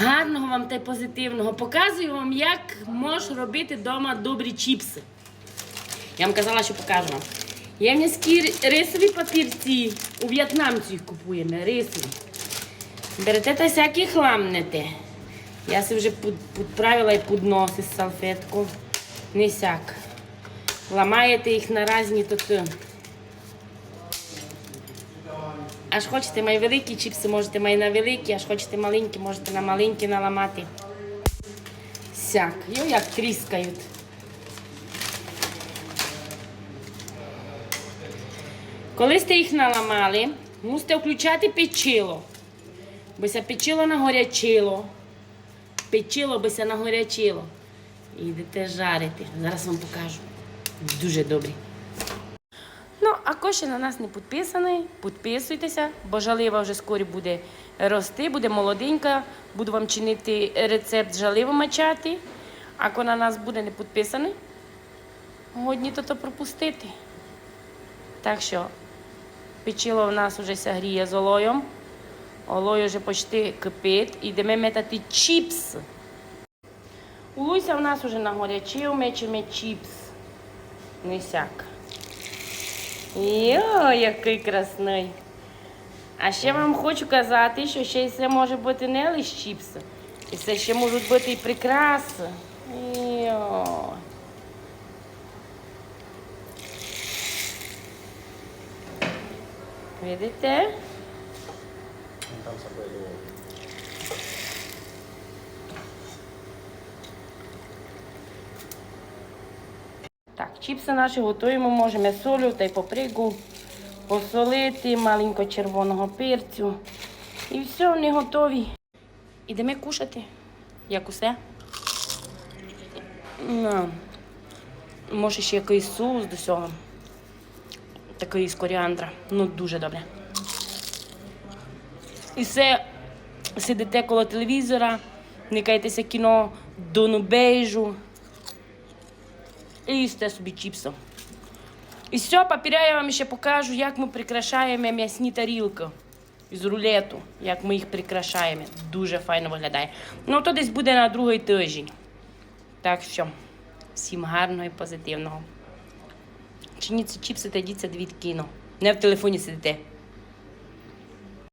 Гарного вам та й позитивного. Показую вам, як можеш робити вдома добрі чіпси. Я вам казала, що покажу вам. Є м'яські рисові папірці. У в'єтнамцю їх купуємо, рисові. Берете та всякі хламнете. Я си вже під- підправила і підноси салфетку. Не сяк. Ламаєте їх на різні тоти. Аж хочете май великі чіпси, можете май на великі, аж хочете маленькі, можете на маленькі наламати. Сяк. Йо, як тріскають. Коли сте їх наламали, мусите включати печило. Бися печило нагорячило. Печило бися нагорячило. І йдете жарити. Зараз вам покажу. Дуже добрі. А хто ще на нас не підписаний, підписуйтеся, бо жалива вже скоро буде рости, буде молоденька. Буду вам чинити рецепт жаливо мачати. А хто на нас буде не підписаний, годні то то пропустити. Так що печило в нас вже сягріє з олоєм. Олой вже почти кипить. Ідемо метати чіпс. Луся в нас вже нагорячив, мечемо чіпс. Не сяк. Йо, який красний. А ще вам хочу казати, що ще це може бути не лише чіпси. І це ще можуть бути і прикраси. Йо. Видите? Там Так, чіпси наші готуємо, можемо солю та й паприку посолити, маленько червоного перцю. І все, вони готові. Ідемо кушати, як усе. Ну, може ще якийсь соус до цього. Такий з коріандра. Ну, дуже добре. І все, сидите коло телевізора, никаєтеся кіно Дону Бейжу і їсте собі чіпсом. І все, папіря я вам ще покажу, як ми прикрашаємо м'ясні тарілки з рулету, як ми їх прикрашаємо. Дуже файно виглядає. Ну, то десь буде на другий тиждень. Так що, всім гарного і позитивного. Чиніть ці чіпси та йдіться дві кіно. Не в телефоні сидите.